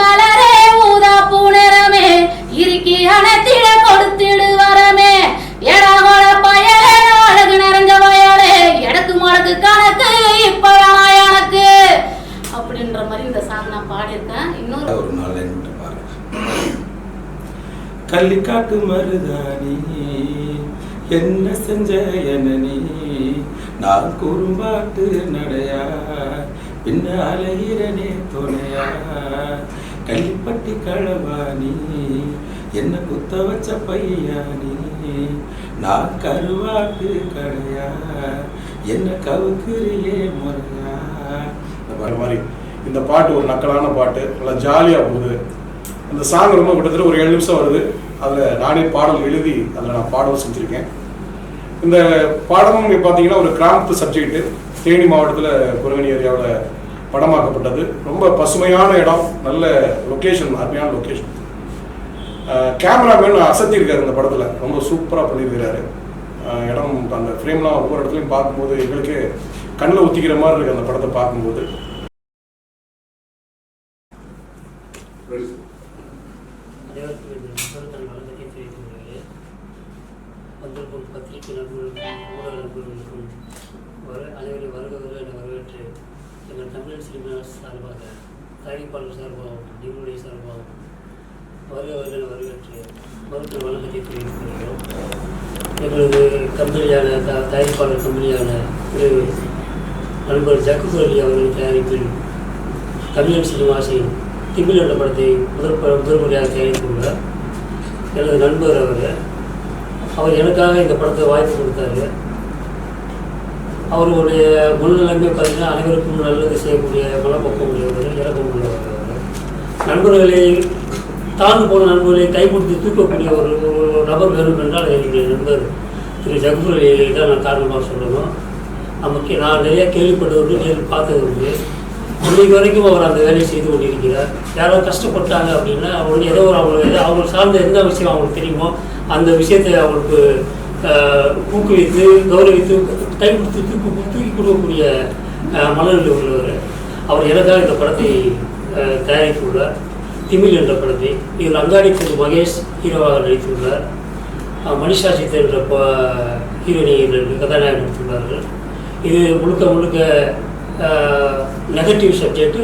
மலரே ஊதா பூணரமே இறுக்கி அணைத்திட கொடுத்திடு வரமே. எடகோட பயலே அழகு நிறைஞ்ச வயலே எடக்கு மடக்கு கணக்கு இப்ப வேணா எனக்கு? அப்படின்ற மாதிரி இந்த சாங் நான் பாடியிருக்கேன். இன்னொரு ஒரு நாள் லைன் மட்டும் பாருங்க. கள்ளிக்காட்டு என்ன செஞ்ச என்ன நீ? நான் குறும்பாட்டு நடையா பின்ன அலைகிறனே துணையா. கள்ளிப்பட்டி களவாணி என்ன குத்த வச்ச பையானி. நீ நான் கருவாக்கு கடையா. என்ன கவுக்குறியே முறையா. இந்த மாதிரி இந்த பாட்டு ஒரு நக்கலான பாட்டு. நல்லா ஜாலியாக போகுது. அந்த சாங் ரொம்ப கிட்டத்தட்ட ஒரு ஏழு நிமிஷம் வருது. அதில் நானே பாடல் எழுதி அதில் நான் பாடல் செஞ்சுருக்கேன். இந்த பாடமும் நீங்கள் பார்த்தீங்கன்னா ஒரு கிராமத்து சப்ஜெக்ட்டு தேனி மாவட்டத்தில் குரவணி ஏரியாவில் படமாக்கப்பட்டது. ரொம்ப பசுமையான இடம் நல்ல லொக்கேஷன் அருமையான லொக்கேஷன் கேமராமேன் அசத்தியிருக்காரு இந்த படத்தில். ரொம்ப சூப்பராக பண்ணியிருக்கிறாரு. இடம் அந்த ஃப்ரேம்லாம் ஒவ்வொரு இடத்துலையும் பார்க்கும்போது எங்களுக்கு கண்ணில் ஒத்திக்கிற மாதிரி இருக்குது அந்த படத்தை பார்க்கும்போது அனைவருக்கும் இந்த முதல்கள் வழக்கத்தை தெரிவித்துக் கொள்கிறேன் வந்திருக்கும் பத்திரிகை நண்பர்களுக்கும் ஊடக நண்பர்களுக்கும் வர அனைவரையும் வருக வருக என வரவேற்று எங்கள் தமிழ் சினிமா சார்பாக தயாரிப்பாளர் சார்பாகவும் நிபுணரை சார்பாகவும் வருக வருக என வரவேற்று மருத்துவ வழக்கத்தை தெரிவித்துக் கொள்கிறோம் எங்களது கம்பெனியான த தயாரிப்பாளர் கம்பெனியான திரு நண்பர் ஜக்குர் அவர்கள் தயாரிப்பில் தமிழன் சினிமாசின் திமிழ் என்ற படத்தை முதல் முதல் முறையாக தயாரித்துள்ளார் எனது நண்பர் அவர். அவர் எனக்காக இந்த படத்தை வாய்ப்பு கொடுத்தாரு. அவருடைய குணநலமே பார்த்தீங்கன்னா அனைவருக்கும் நல்லது செய்யக்கூடிய மனப்பக்கம் உள்ளவர் இறக்கம் உள்ளவர் அவர். நண்பர்களை தாழ்ந்து போன நண்பர்களை கைப்பிடித்து தூக்கக்கூடிய ஒரு ஒரு நபர் வேணும் என்றால் என்னுடைய நண்பர் திரு ஜகுர் தான் நான் காரணமாக சொல்லணும். நமக்கு நான் நிறைய கேள்விப்பட்டது நேரில் பார்த்தது உண்டு இன்னைக்கு வரைக்கும் அவர் அந்த வேலையை செய்து கொண்டிருக்கிறார். யாரோ கஷ்டப்பட்டாங்க அப்படின்னா அவங்க ஏதோ ஒரு அவங்களுக்கு அவங்க சார்ந்த எந்த விஷயம் அவங்களுக்கு தெரியுமோ அந்த விஷயத்தை அவங்களுக்கு ஊக்குவித்து கௌரவித்து கை கொடுத்து தூக்கி தூக்கி கொடுக்கக்கூடிய மலர்கள் மனநிலை உள்ளவர். அவர் எனக்காக இந்த படத்தை தயாரித்துள்ளார். திமிழ் என்ற படத்தை. இதில் அங்காடி திரு மகேஷ் ஹீரோவாக நடித்துள்ளார். ஆஹ், மனிஷா சித்தர் என்ற ப- ஹீரோயினி கதாநாயகன் நடித்துள்ளார்கள். இது முழுக்க முழுக்க negative subject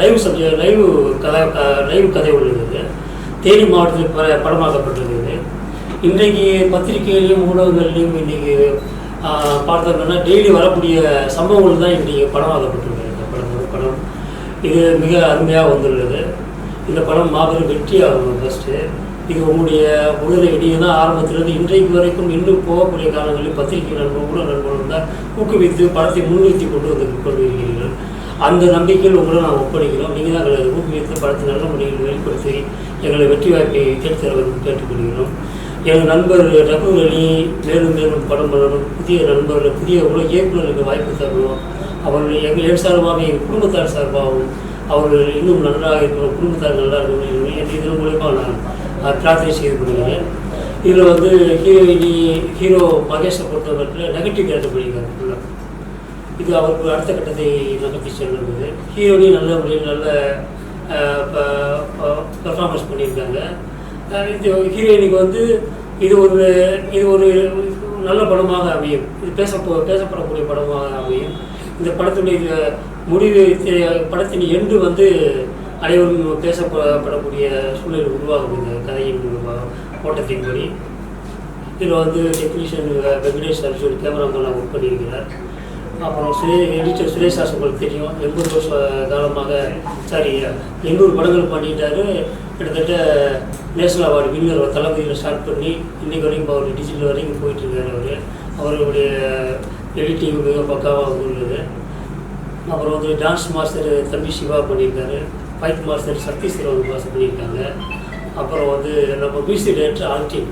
live subject live கதை லைவ் கதை உள்ளது தேனி மாவட்டத்தில் ப படமாக்கப்பட்டிருக்குது. இன்றைக்கு பத்திரிகையிலையும் ஊடகங்கள்லையும் இன்றைக்கி பார்த்தோம்னா டெய்லி வரக்கூடிய சம்பவங்கள் தான் இன்றைக்கி படமாக்கப்பட்டிருக்கு இந்த படம் படம். இது மிக அருமையாக வந்துள்ளது. இந்த படம் மாபெரும் வெற்றி ஆகும் ஃபஸ்ட்டு இது உங்களுடைய உடலை நீங்கள் ஆரம்பத்திலிருந்து இன்றைக்கு வரைக்கும் இன்னும் போகக்கூடிய காலங்களில் பத்திரிகை நண்பர் ஊடக நண்பர்கள் தான் ஊக்குவித்து படத்தை முன்னிறுத்தி கொண்டு வந்து கொண்டிருக்கிறீர்கள் அந்த நம்பிக்கையில் உங்களை நான் ஒப்படைக்கிறோம் நீங்கள் தான் எங்களை ஊக்குவித்து படத்தை நல்ல முறையில் வெளிப்படுத்தி எங்களை வெற்றி வாய்ப்பை தேர்ந்தெடுத்து கேட்டுக்கொள்கிறோம் எங்கள் நண்பர் ரகு அலி மேலும் மேலும் படம் பண்ணணும் புதிய நண்பர்கள் புதிய உலக இயக்குநர்களுக்கு வாய்ப்பு தரணும் அவர்கள் எங்கள் என் சார்பாக எங்கள் குடும்பத்தார் சார்பாகவும் அவர்கள் இன்னும் நன்றாக இருக்கணும் குடும்பத்தார் நல்லா இருக்கணும் என்ற இதன் மூலயமா நான் பிரார்த்தனை செய்து கொள்கிறேன் இதில் வந்து ஹீரோயினி ஹீரோ மகேஷை பொறுத்தவரையில் நெகட்டிவ் கேரக்டர் பண்ணியிருக்காரு ஃபுல்லாக இது அவருக்கு அடுத்த கட்டத்தை நகர்த்தி செல்லுறது ஹீரோனி நல்ல முறையில் நல்ல பெர்ஃபார்மன்ஸ் பண்ணியிருக்காங்க. இது ஹீரோயினுக்கு வந்து இது ஒரு இது ஒரு நல்ல படமாக அமையும். இது பேச பேசப்படக்கூடிய படமாக அமையும். இந்த படத்துடைய முடிவு படத்தின் எண்டு வந்து அனைவரும் பேசப்படக்கூடிய சூழல் உருவாகும் இந்த கதையின் ஓட்டத்தின்படி இதில் வந்து டெக்னீஷியன் வெங்கடேஷ் அர்ஜுன் கேமராமேனாக ஒர்க் பண்ணியிருக்கிறார். அப்புறம் சுரே எடிட்டர் சுரேஷ் தாஸ் உங்களுக்கு தெரியும். எண்பது வருஷ காலமாக சாரி எண்ணூறு படங்கள் பண்ணிட்டாரு. கிட்டத்தட்ட நேஷனல் அவார்டு வின்னர் தளபதியில் ஸ்டார்ட் பண்ணி இன்றைக்கு வரைக்கும் அவர் டிஜிட்டல் வரைக்கும் போயிட்டுருக்காரு அவர். அவருடைய எடிட்டிங் மிக பக்காவாக உள்ளது. அப்புறம் வந்து டான்ஸ் மாஸ்டர் தம்பி சிவா பண்ணியிருக்காரு. ஃபைட் மாஸ்டர் சக்தி சிறுவன் பண்ணியிருக்காங்க. அப்புறம் வந்து நம்ம மியூசிக் டைரக்டர் ஆல்டின்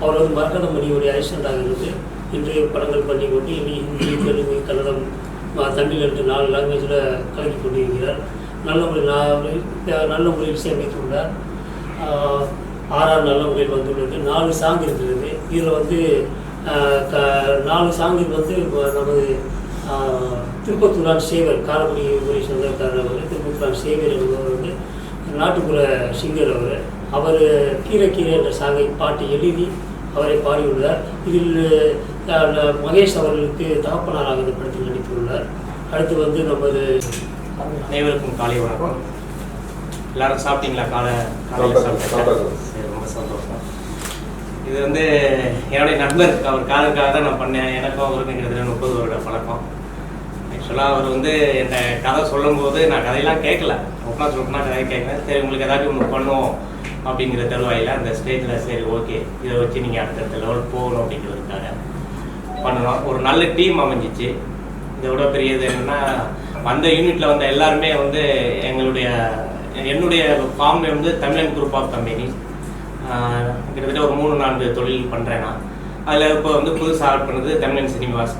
அவர் வந்து மரகத மணியுடைய அசிஸ்டண்டாக இருந்து இன்றைய படங்கள் பண்ணி கொண்டு இனி ஹிந்தி தெலுங்கு கன்னடம் தமிழ் என்று நாலு லாங்குவேஜில் கலக்கி கொண்டிருக்கிறார். நல்ல முறையில் நான் நல்ல முறையில் இசையமைத்துள்ளார் ஆஹ் ஆறாறு நல்ல முறையில் வந்துள்ளது. நாலு சாங் இருக்கிறது இதில் வந்து க- நாலு சாங்கில் வந்து நமது திருப்பத்தூரான் சேவர் காரக்குடி ஊரை சொந்தக்காரர் அவர். திருப்பத்தூரான் சேவர் என்பவர் வந்து நாட்டுப்புற சிங்கர் அவர். அவர் கீரை கீரை என்ற சாங்கை பாட்டு எழுதி அவரை பாடியுள்ளார். இதில் மகேஷ் அவர்களுக்கு தகப்பனாராக இந்த படத்தில் நடித்துள்ளார். அடுத்து வந்து நமது அனைவருக்கும் காலை வணக்கம். எல்லாரும் சாப்பிட்டீங்களா? காலை காலையில் சாப்பிட்டீங்களா. சரி ரொம்ப சந்தோஷம். இது வந்து என்னுடைய நண்பர் அவர் காதலுக்காக தான் நான் பண்ணேன். எனக்கும் அவருக்கும் கிட்டத்தட்ட முப்பது வருட பழக்கம். ஆக்சுவலாக அவர் வந்து இந்த கதை சொல்லும்போது நான் கதையெல்லாம் கேட்கல. ஒப்பனா சொல்லணும்னா கதையை கேட்கல. சரி உங்களுக்கு ஏதாச்சும் ஒன்று பண்ணுவோம் அப்படிங்கிற தருவாயில் அந்த ஸ்டேஜில் சரி ஓகே இதை வச்சு நீங்கள் அடுத்தடுத்த லெவல் போகணும் அப்படிங்கிறதுக்காக பண்ணணும். ஒரு நல்ல டீம் அமைஞ்சிச்சு. இதை விட பெரியது என்னன்னா வந்த யூனிட்டில் வந்த எல்லாருமே வந்து எங்களுடைய என்னுடைய ஃபார்ம் வந்து தமிழன் குரூப் ஆஃப் கம்பெனி கிட்டத்தட்ட ஒரு மூணு நான்கு தொழில் பண்ணுறேன் நான். அதில் இப்போ வந்து புதுசாக ஆட் பண்ணது தமிழன் சினிமாஸ்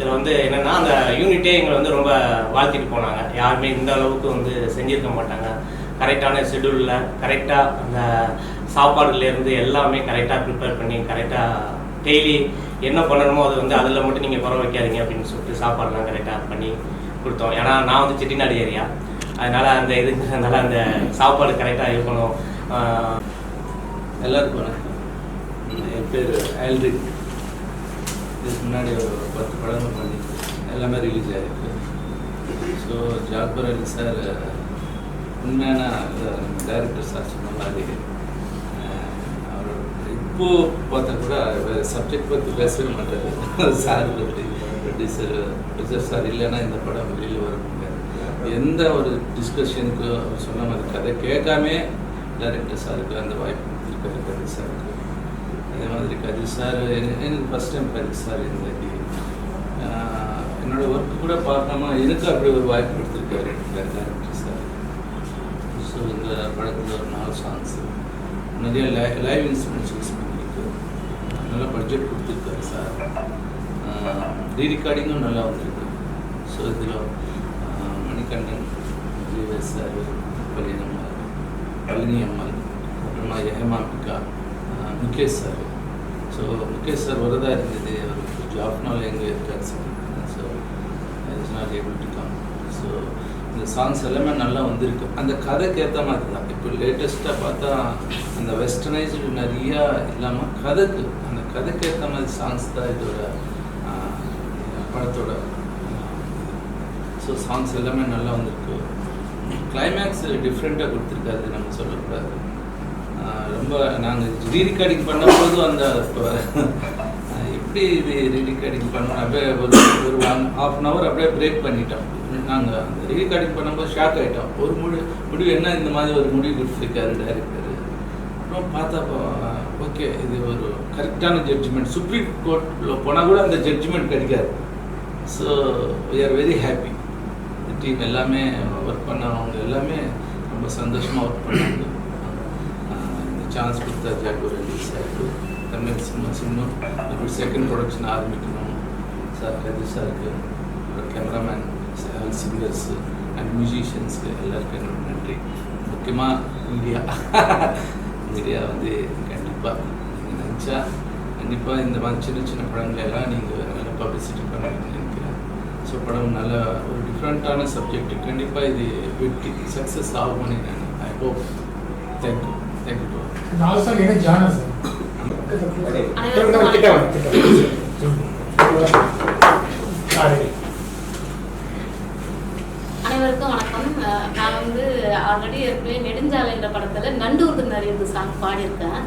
இதில் வந்து என்னென்னா அந்த யூனிட்டே எங்களை வந்து ரொம்ப வாழ்த்திட்டு போனாங்க. யாருமே இந்த அளவுக்கு வந்து செஞ்சிருக்க மாட்டாங்க. கரெக்டான ஷெடியூலில் கரெக்டாக அந்த சாப்பாடுலேருந்து எல்லாமே கரெக்டாக ப்ரிப்பேர் பண்ணி கரெக்டாக டெய்லி என்ன பண்ணணுமோ அது வந்து அதில் மட்டும் நீங்கள் குறை வைக்காதீங்க அப்படின்னு சொல்லிட்டு சாப்பாடுலாம் கரெக்டாக பண்ணி கொடுத்தோம். ஏன்னா நான் வந்து செட்டிநாடு ஏரியா. அதனால் அந்த இதுங்கிறதுனால அந்த சாப்பாடு கரெக்டாக இருக்கணும். எல்லாருக்கும் வணக்கம். என் பேர் ஆல்ரிக் இதுக்கு முன்னாடி ஒரு பத்து படங்கள் பண்ணி எல்லாமே ரிலீஸ் ஆகிருக்கு ஸோ ஜாக்பர் அலி சார் உண்மையான டைரக்டர் சார் சொன்ன மாதிரி அவர் இப்போது பார்த்தா கூட சப்ஜெக்ட் பற்றி பேசவே மாட்டார். சார் பற்றி ப்ரொடியூசர் ப்ரொடியூசர் சார் இல்லைன்னா இந்த படம் வெளியில் வர முடியாது. எந்த ஒரு டிஸ்கஷனுக்கு அவர் சொன்ன மாதிரி கதை கேட்காமே டைரக்டர் சாருக்கு அந்த வாய்ப்பு கொடுத்துருக்காரு கதிர் சாருக்கு அதே மாதிரி கதிர் சார் எனக்கு ஃபஸ்ட் டைம் கதிர் சார் இந்த என்னோட ஒர்க்கு கூட பார்க்காம எனக்கு அப்படி ஒரு வாய்ப்பு கொடுத்துருக்காரு. டேரக்டர் சார் ஸோ இந்த படத்தில் ஒரு நாலு சாங்ஸ் நிறைய லை லைவ் இன்ஸ்ட்ருமெண்ட்ஸ் யூஸ் பண்ணியிருக்கு நல்ல பட்ஜெட் கொடுத்துருக்காரு சார். ரீ ரெக்கார்டிங்கும் நல்லா வந்திருக்கு. ஸோ இதில் மணிகண்டன் ஜீவஸ் சார் பழனியம்மாள் பழனி அம்மாள் அப்புறமா ஏமாபிகா Mukesh sir. So Mukesh sir வரதா இருந்தது அவர் கொஞ்சம் எங்கே இருக்காரு sir so is not able to come so இந்த சாங்ஸ் எல்லாமே நல்லா வந்திருக்கு. அந்த கதைக்கு ஏற்ற மாதிரி தான். இப்போ லேட்டஸ்ட்டாக பார்த்தா அந்த வெஸ்டர்னைஸ்டு நிறையா இல்லாமல் கதைக்கு அந்த கதைக்கு ஏற்ற மாதிரி சாங்ஸ் தான் இதோட படத்தோட ஸோ சாங்ஸ் எல்லாமே நல்லா வந்திருக்கு. கிளைமேக்ஸ் டிஃப்ரெண்ட்டாக கொடுத்துருக்காது நம்ம சொல்லக்கூடாது. ரொம்ப நாங்கள் ரீ பண்ணும்போது அந்த இப்போ எப்படி இது ரீரிகார்டிங் பண்ணணும் அப்படியே ஒரு ஒரு ஒன் ஹாஃப் அன் ஹவர் அப்படியே பிரேக் பண்ணிட்டோம். நாங்கள் அந்த ரீரிகார்டிங் பண்ணும்போது ஷாக் ஆகிட்டோம் ஒரு முடி முடிவு என்ன? இந்த மாதிரி ஒரு முடிவு கொடுத்துருக்காரு டைரக்டர் அப்புறம் பார்த்தா ஓகே இது ஒரு கரெக்டான ஜட்ஜ்மெண்ட் சுப்ரீம் கோர்ட்டில் போனால் கூட அந்த ஜட்ஜ்மெண்ட் கிடைக்காது. So we are very happy team எல்லாமே ஒர்க் பண்ணவங்க எல்லாமே ரொம்ப சந்தோஷமாக ஒர்க் பண்ணாங்க. சான்ஸ் கொடுத்தா ஜாக்கு ஒரு ரிலீஸ் ஆகிட்டு தமிழ் சினிமா சினிமா இப்படி செகண்ட் ப்ரொடக்ஷன் ஆரம்பிக்கணும் சார் கதிர் சாருக்கு அப்புறம் கேமராமேன் சிங்கர்ஸ் அண்ட் மியூசிஷியன்ஸ்க்கு எல்லாருக்கும் என்னோட நன்றி. முக்கியமாக மீடியா மீடியா வந்து கண்டிப்பாக நீங்கள் நினச்சா கண்டிப்பாக இந்த மாதிரி சின்ன சின்ன படங்களெல்லாம் நீங்கள் நல்லா பப்ளிசிட்டி பண்ணுவீங்கன்னு நினைக்கிறேன். ஸோ படம் நல்ல ஒரு டிஃப்ரெண்ட்டான சப்ஜெக்ட் கண்டிப்பாக இது வெற்றி சக்ஸஸ் ஆகும்னு நான் I hope thank you thank you என்ன ஜானர் சார் அனைவருக்கும் கிட்ட வணக்கம். வாங்க, கிட்ட அனைவருக்கும் வணக்கம் நான் வந்து ஆல்ரெடி ஏற்கனவே நெடுஞ்சாலைன்ற படத்துல நண்டூர்க்கு நிறைய சாங் பாடியிருக்கேன்.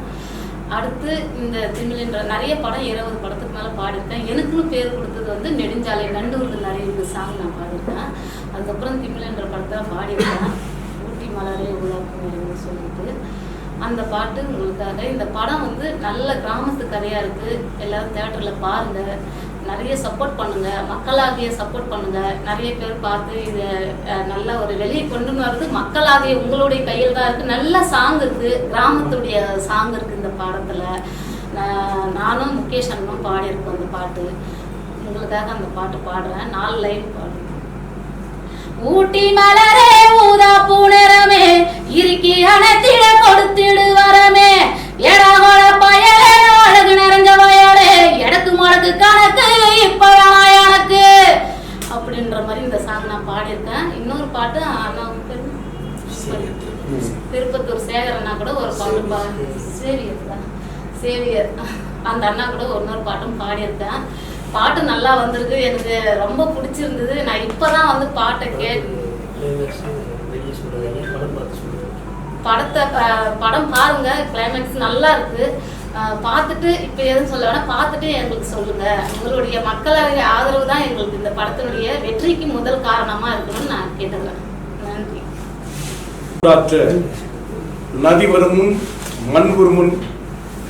அடுத்து இந்த திமிழ்ன்ற நிறைய படம் இருபது படத்துக்கு மேலே பாடியிருக்கேன். எனக்குன்னு பேர் கொடுத்தது வந்து நெடுஞ்சாலை நண்டூர்க்கு நிறைய சாங் நான் பாடியிருக்கேன். அதுக்கப்புறம் திமிழ்ன்ற படத்தில் பாடியிருக்கேன். ஊட்டி மலரே உலாக்குன்னு சொல்லிட்டு. அந்த பாட்டு உங்களுக்காக. இந்த படம் வந்து நல்ல கிராமத்து கதையாக இருக்குது எல்லோரும் தேட்டரில் பாருங்கள் நிறைய சப்போர்ட் பண்ணுங்க. மக்களாகிய சப்போர்ட் பண்ணுங்க. நிறைய பேர் பார்த்து இதை நல்ல ஒரு வெளியே கொண்டு வர்றது மக்களாகிய உங்களுடைய கையில் தான் இருக்குது நல்ல சாங் இருக்குது கிராமத்துடைய சாங் இருக்குது இந்த பாடத்தில். நான் நானும் முகேஷ் அண்ணனும் பாடியிருக்கோம் அந்த பாட்டு. உங்களுக்காக அந்த பாட்டு பாடுறேன். நாலு லைன் பாடுறேன் ஊட்டி மலரே ஊதா பூனரமே இறுக்கி அணைத்திட கொடுத்திடு வரமே. எடகோட பயலே அழகு நிறைஞ்ச வயலே எடக்கு முடக்கு கணக்கு இப்பதான் எனக்கு. அப்படின்ற மாதிரி இந்த சாங் நான் பாடியிருக்கேன். இன்னொரு பாட்டு அண்ணாவுக்கு திருப்பத்தூர் சேகர் கூட ஒரு பாட்டு பா சேவியர் தான். சேவியர். அந்த அண்ணா கூட இன்னொரு பாட்டும் பாடியிருக்கேன். பாட்டு நல்லா வந்திருக்கு. எனக்கு ரொம்ப பிடிச்சிருந்தது. நான் இப்பதான் வந்து பாட்டை கேட்டு படத்தை ப- படம் பாருங்க. கிளைமேக்ஸ் நல்லா இருக்கு. பார்த்துட்டு இப்போ எதுவும் சொல்ல வேணா பார்த்துட்டு எங்களுக்கு சொல்லுங்க. உங்களுடைய மக்களுடைய ஆதரவு தான் எங்களுக்கு இந்த படத்தினுடைய வெற்றிக்கு முதல் காரணமா இருக்கணும்னு நான் கேட்டுக்கிறேன். நன்றி. ஆற்ற நதி வரும் முன் மண் வரும் முன்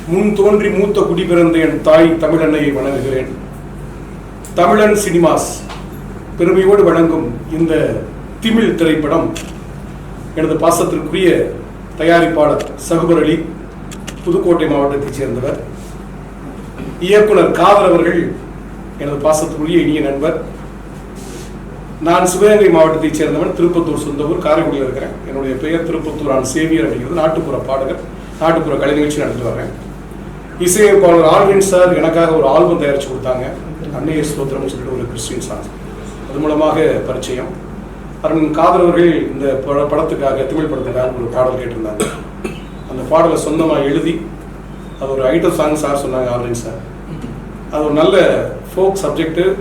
முன் தோன்றி மூத்த குடி பிறந்த என் தாய் தமிழன்னையை வணங்குகிறேன். தமிழன் சினிமாஸ் பெருமையோடு வழங்கும் இந்த திமிழ் திரைப்படம் எனது பாசத்திற்குரிய தயாரிப்பாளர் சகுபர் அலி புதுக்கோட்டை மாவட்டத்தைச் சேர்ந்தவர். இயக்குனர் காதர் அவர்கள் எனது பாசத்துக்குரிய இனிய நண்பர். நான் சிவகங்கை மாவட்டத்தைச் சேர்ந்தவன் திருப்பத்தூர் சொந்த ஊர் காரைக்குடியில் இருக்கிறேன். என்னுடைய பெயர் திருப்பத்தூர் ஆன் சேவியர் அப்படிங்கிறது நாட்டுப்புற பாடகர் நாட்டுப்புற கலை நிகழ்ச்சி நடத்தி வரேன் இசையமைப்பாளர் ஆல்வின் சார் எனக்காக ஒரு ஆல்பம் தயாரித்து கொடுத்தாங்க. அன்னைய ஸ்தோத்திரம்னு சொல்லிட்டு ஒரு கிறிஸ்டின் சாங் அது மூலமாக பரிச்சயம். அருண் காதலவர்கள் இந்த பட- படத்துக்காக தமிழ் படத்துக்காக ஒரு பாடல் கேட்டிருந்தாங்க. அந்த பாடலை சொந்தமாக எழுதி அது ஒரு ஐட்டம் சாங் சார் சொன்னாங்க ஆல்வின் சார். அது ஒரு நல்ல ஃபோக் சப்ஜெக்ட்டு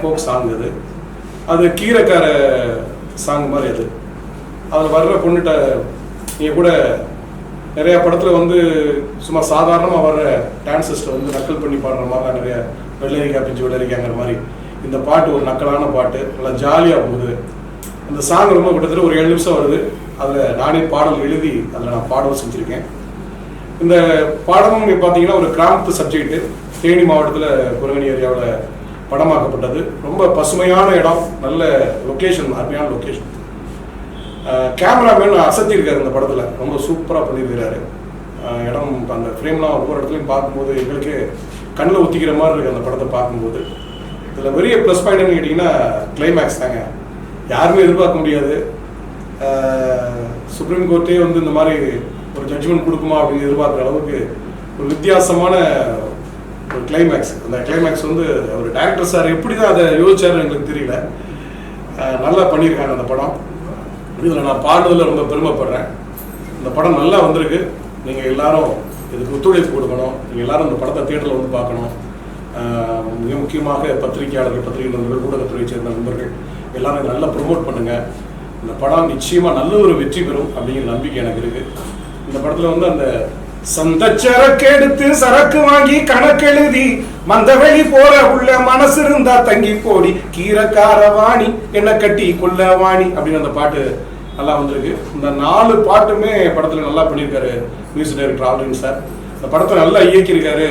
ஃபோக் சாங் அது. அது கீரைக்கார சாங் மாதிரி அது. அதில் வர்ற பொண்ணுகிட்ட நீங்கள் கூட நிறைய படத்தில் வந்து சும்மா சாதாரணமாக வர்ற டான்சஸ்ட்டை வந்து நக்கல் பண்ணி பாடுற மாதிரிலாம் நிறைய வெள்ளரிக்கா பிஞ்சு வெள்ளரிக்காங்கிற மாதிரி இந்த பாட்டு ஒரு நக்கலான பாட்டு. நல்லா ஜாலியாக போகுது. அந்த சாங் ரொம்ப கிட்டத்தட்ட ஒரு ஏழு நிமிஷம் வருது. அதில் நானே பாடல் எழுதி அதில் நான் பாடவும் செஞ்சுருக்கேன். இந்த பாடமும் இங்க பார்த்தீங்கன்னா ஒரு கிராமத்து சப்ஜெக்ட் தேனி மாவட்டத்தில் குரங்கணி ஏரியாவில் படமாக்கப்பட்டது. ரொம்ப பசுமையான இடம் நல்ல லொக்கேஷன் அருமையான லொக்கேஷன் கேமராமேன் அசத்திருக்காரு இந்த படத்தில். ரொம்ப சூப்பராக பண்ணியிருக்கிறாரு. இடம் அந்த ஃப்ரேம்லாம் ஒவ்வொரு இடத்துலையும் பார்க்கும்போது எங்களுக்கு கண்ணில் ஒத்திக்கிற மாதிரி இருக்குது அந்த படத்தை பார்க்கும்போது. இதில் பெரிய ப்ளஸ் பாயிண்ட்னு கேட்டிங்கன்னா கிளைமேக்ஸ் தாங்க. யாருமே எதிர்பார்க்க முடியாது. சுப்ரீம் கோர்ட்டே வந்து இந்த மாதிரி ஒரு ஜட்ஜ்மெண்ட் கொடுக்குமா அப்படின்னு எதிர்பார்க்குற அளவுக்கு ஒரு வித்தியாசமான ஒரு கிளைமேக்ஸ் அந்த கிளைமேக்ஸ் வந்து அவர் டேரக்டர் சார் எப்படி தான் அதை யோசிச்சார் எங்களுக்கு தெரியல. நல்லா பண்ணியிருக்காங்க அந்த படம். இதில் நான் பாடுறதுல ரொம்ப பெருமைப்படுறேன். இந்த படம் நல்லா வந்திருக்கு. நீங்கள் எல்லாரும் இதுக்கு ஒத்துழைப்பு கொடுக்கணும். நீங்கள் எல்லாரும் இந்த படத்தை தியேட்டரில் வந்து பார்க்கணும். மிக முக்கியமாக பத்திரிகையாளர்கள் பத்திரிகை நண்பர்கள் ஊடகத்துறையை சேர்ந்த நண்பர்கள் எல்லாரும் இதை நல்லா ப்ரொமோட் பண்ணுங்கள் இந்த படம் நிச்சயமாக நல்ல ஒரு வெற்றி பெறும் அப்படிங்கிற நம்பிக்கை எனக்கு இருக்குது இந்த படத்தில் வந்து அந்த சந்த சரக்கு எடுத்து சரக்கு வாங்கி கணக்கெழுதி மந்தவெளி போற உள்ள மனசு இருந்தா தங்கி போடி. கீரக்கார வாணி என்ன கட்டி கொல்ல வாணி அப்படின்னு அந்த பாட்டு நல்லா வந்திருக்கு. இந்த நாலு பாட்டுமே படத்துல நல்லா பண்ணியிருக்காரு மியூசிக் டைரக்டர் ஆல்ரின் சார். இந்த படத்தை நல்லா இயக்கியிருக்காரு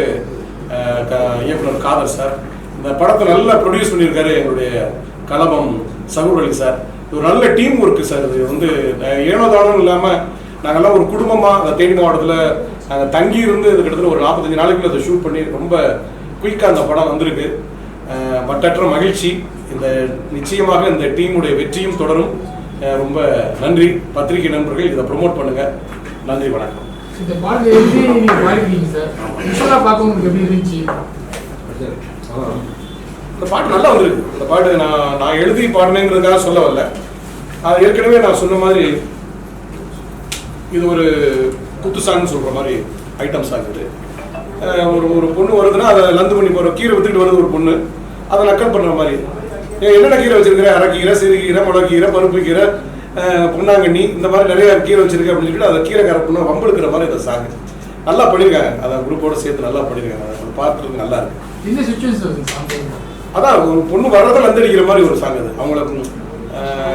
க- இயக்குனர் காதர் சார். இந்த படத்தை நல்லா ப்ரொடியூஸ் பண்ணியிருக்காரு எங்களுடைய கலபம் சகுரலி சார். இது ஒரு நல்ல டீம் ஒர்க்கு சார் இது. வந்து ஏனோ தானும் இல்லாமல் நாங்கள்லாம் ஒரு குடும்பமாக அந்த தேனி மாவட்டத்தில் நாங்கள் தங்கி இருந்து இது கிட்டத்தட்ட ஒரு நாற்பத்தஞ்சு நாளைக்குள்ள அதை ஷூட் பண்ணி ரொம்ப குயிக்காக அந்த படம் வந்திருக்கு. அஹ், மட்டற்ற மகிழ்ச்சி. இந்த நிச்சயமாக இந்த டீமுடைய வெற்றியும் தொடரும். ரொம்ப நன்றி. பத்திரிகை நண்பர்கள் இதை ப்ரொமோட் பண்ணுங்க. நன்றி வணக்கம். இந்த பாடல் எழுதி நீங்க பாடிருக்கீங்க சார் பார்க்க உங்களுக்கு எப்படி இருந்துச்சு? இந்த பாட்டு நல்லா வந்திருக்கு. இந்த பாட்டு நான் நான் எழுதி பாடினேங்கிறதுக்காக சொல்ல வரல. அது ஏற்கனவே நான் சொன்ன மாதிரி இது ஒரு குத்து சாங்னு சொல்கிற மாதிரி ஐட்டம் சாங் இது. ஒரு ஒரு பொண்ணு வருதுன்னா அதை லந்து பண்ணி போகிற கீரை வித்துக்கிட்டு வருது ஒரு பொண்ணு. அதை நக்கல் பண்ணுற மாதிரி. என்னென்ன கீரை வச்சிருக்கிற? அரைக்கீரை சிறுகீரை முளக்கீரை பருப்பு கீரை பொன்னாங்கண்ணி இந்த மாதிரி நிறைய கீரை வச்சிருக்கேன் அப்படின்னு சொல்லிட்டு அதை கீரை கரை பண்ண வம்பெடுக்கிற மாதிரி இந்த சாங் நல்லா பண்ணியிருக்காங்க அதை குரூப்போட சேர்த்து நல்லா பண்ணியிருக்காங்க அதை பார்க்கறதுக்கு நல்லா இருக்கு. அதான் ஒரு பொண்ணு வர்றதை லந்தடிக்கிற மாதிரி ஒரு சாங் அது. அவங்கள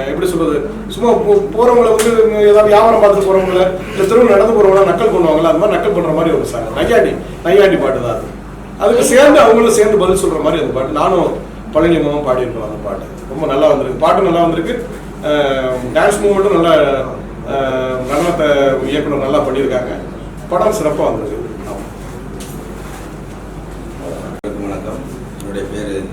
எப்படி சொல்றது? சும்மா போ- போறவங்கள வந்து ஏதாவது வியாபாரம் பார்த்துட்டு போறவங்கள இல்லை தெருவில் நடந்து போறவங்கள நக்கல் பண்ணுவாங்களா அந்த மாதிரி நக்கல் பண்ற மாதிரி ஒரு சாங். நையாண்டி நையாண்டி பாட்டு தான் அது. அதுக்கு சேர்ந்து அவங்களும் சேர்ந்து பதில் சொல்ற மாதிரி அந்த பாட்டு. நானும் பழனியமாவும் பாடியிருக்கோம் அந்த பாட்டு. ரொம்ப நல்லா வந்திருக்கு. பாட்டும் நல்லா வந்திருக்கு. டான்ஸ் மூமெண்ட்டும் நல்லா நடனத்தை இயக்குனர் நல்லா பண்ணியிருக்காங்க. படம் சிறப்பாக வந்திருக்கு. வணக்கம். என்னுடைய பேர்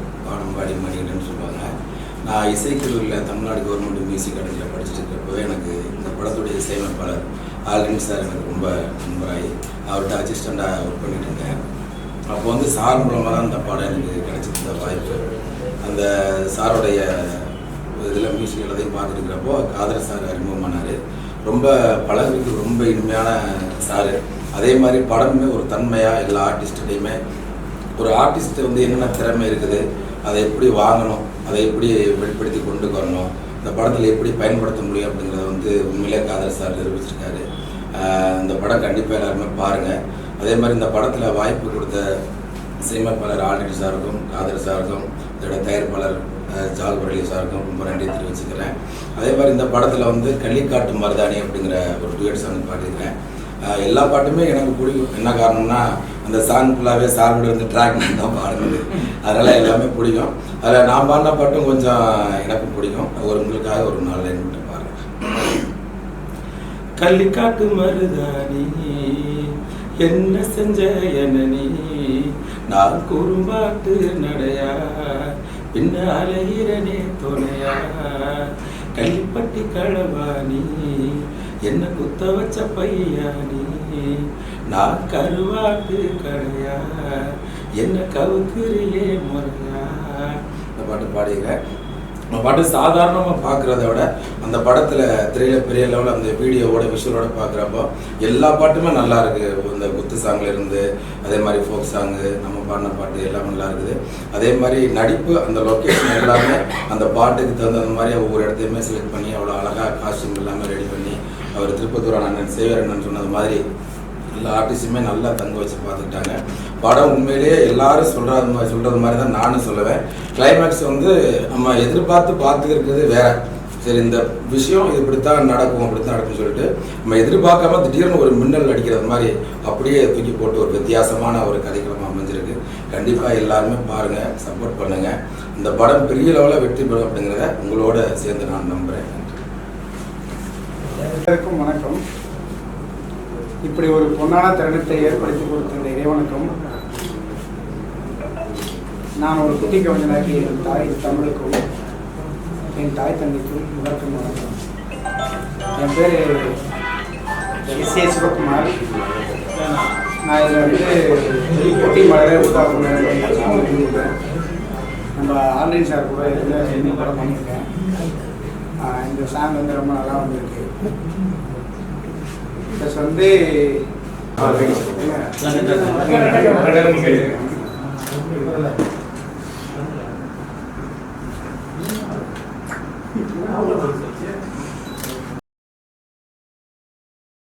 நான் இசைக்குழுவில் தமிழ்நாடு கவர்மெண்ட் மியூசிக் அகாடமியில் படிச்சுட்டு இருக்கிறப்பவே எனக்கு இந்த படத்துடைய இசையமைப்பாளர் ஆல்ரின் சார் எனக்கு ரொம்ப நண்பராகி அவர்கிட்ட அசிஸ்டண்ட்டாக ஒர்க் பண்ணிட்டு இருந்தேன். அப்போ வந்து சார் மூலமாக தான் இந்த படம் எனக்கு கிடைச்சிருந்த வாய்ப்பு. அந்த சாருடைய இதில் மியூசிக் எல்லாத்தையும் பார்த்துருக்கிறப்போ காதர் சார் அறிமுகமானார் ரொம்ப பழகுறதுக்கு ரொம்ப இனிமையான சாரு. அதே மாதிரி படமுமே ஒரு தன்மையாக எல்லா ஆர்டிஸ்ட்டையுமே ஒரு ஆர்டிஸ்ட்டு வந்து என்னென்ன திறமை இருக்குது அதை எப்படி வாங்கணும் அதை எப்படி வெளிப்படுத்தி கொண்டு வரணும்? இந்த படத்தில் எப்படி பயன்படுத்த முடியும் அப்படிங்கிறத வந்து உண்மையிலே காதல் சார் நிரூபிச்சிருக்காரு. இந்த படம் கண்டிப்பாக எல்லாருமே பாருங்கள் அதே மாதிரி இந்த படத்தில் வாய்ப்பு கொடுத்த சினிமாப்பாளர் ஆல்ரெடி சாருக்கும் காதல் சாருக்கும் இதோட தயாரிப்பாளர் ஜால் முரளி சாருக்கும் ரொம்ப நன்றி தெரிவிச்சுக்கிறேன். அதே மாதிரி இந்த படத்தில் வந்து கள்ளிக்காட்டு மருதாணி அப்படிங்கிற ஒரு டுயட் சாங் பாடியிருக்கேன். எல்லா பாட்டுமே எனக்கு பிடிக்கும் என்ன காரணம்னா அந்த சாங் ஃபுல்லாகவே சாரோட வந்து ட்ராக் தான் பாடுறது. அதனால் எல்லாமே பிடிக்கும். அதில் நான் பாடின பாட்டும் கொஞ்சம் எனக்கும் பிடிக்கும். ஒரு உங்களுக்காக ஒரு நாலு லைன் மட்டும் பாருங்கள் கள்ளிக்காட்டு மருதானி என்ன செஞ்ச என்ன நீ? நான் குறும்பாட்டு நடையா? பின்ன அலையிறனே துணையா? கள்ளிப்பட்டி களவாணி என்ன குத்த வச்ச பையானி நீ நான் கருவாட்டு கடையா என்ன கவுக்குறியே முறையா இந்த பாட்டு பாடியிருக்கேன் அந்த பாட்டு சாதாரணமாக பார்க்குறத விட அந்த படத்தில் திரையில பெரிய லெவலில் அந்த வீடியோவோட விஷுவலோட பார்க்குறப்போ எல்லா பாட்டுமே நல்லா இருக்கு. இந்த குத்து சாங்ல இருந்து அதே மாதிரி ஃபோக் சாங்கு நம்ம பாடின பாட்டு எல்லாமே நல்லா இருக்குது. அதே மாதிரி நடிப்பு அந்த லொக்கேஷன் எல்லாமே அந்த பாட்டுக்கு தகுந்த மாதிரி ஒவ்வொரு இடத்தையுமே செலக்ட் பண்ணி அவ்வளோ அழகாக காஸ்டியூம் எல்லாமே ரெடி பண்ணி அவர் திருப்பத்தூர் அண்ணன் சேவர் அண்ணன் சொன்னது மாதிரி எல்லா ஆர்டிஸ்டுமே நல்லா தங்க வச்சு பார்த்துக்கிட்டாங்க. படம் உண்மையிலேயே எல்லாரும் சொல்கிறது மாதிரி சொல்கிறது மாதிரி தான் நானும் சொல்லுவேன். கிளைமேக்ஸ் வந்து நம்ம எதிர்பார்த்து பார்த்துக்கிறது வேற. சரி இந்த விஷயம் இது இப்படித்தான் நடக்கும் அப்படித்தான் நடக்கும்னு சொல்லிட்டு நம்ம எதிர்பார்க்காம திடீர்னு ஒரு மின்னல் அடிக்கிறது மாதிரி அப்படியே தூக்கி போட்டு ஒரு வித்தியாசமான ஒரு கதைக்களம் அமைஞ்சிருக்கு. கண்டிப்பாக எல்லாருமே பாருங்கள் சப்போர்ட் பண்ணுங்கள் இந்த படம் பெரிய லெவலில் வெற்றி பெறும் அப்படிங்கிறத உங்களோட சேர்ந்து நான் நம்புகிறேன் அனைவருக்கும் வணக்கம். இப்படி ஒரு பொன்னான தருணத்தை ஏற்படுத்தி கொடுத்த இந்த இறைவனுக்கும் நான் ஒரு குட்டி கவிஞனாகி என் தாய் தமிழுக்கும் என் தாய் தந்தைக்கும் முதற்கும் வணக்கம். என் பேர் எஸ் சிவகுமார். நான் இதில் வந்து குட்டி மலரே உருவாக்குறேன் நம்ம ஆன்லைன் சார் கூட இதில் என்ன படம் பண்ணியிருக்கேன். இந்த சாங் வந்து ரொம்ப நல்லா வந்திருக்கு. ப்ளஸ் வந்து ஆ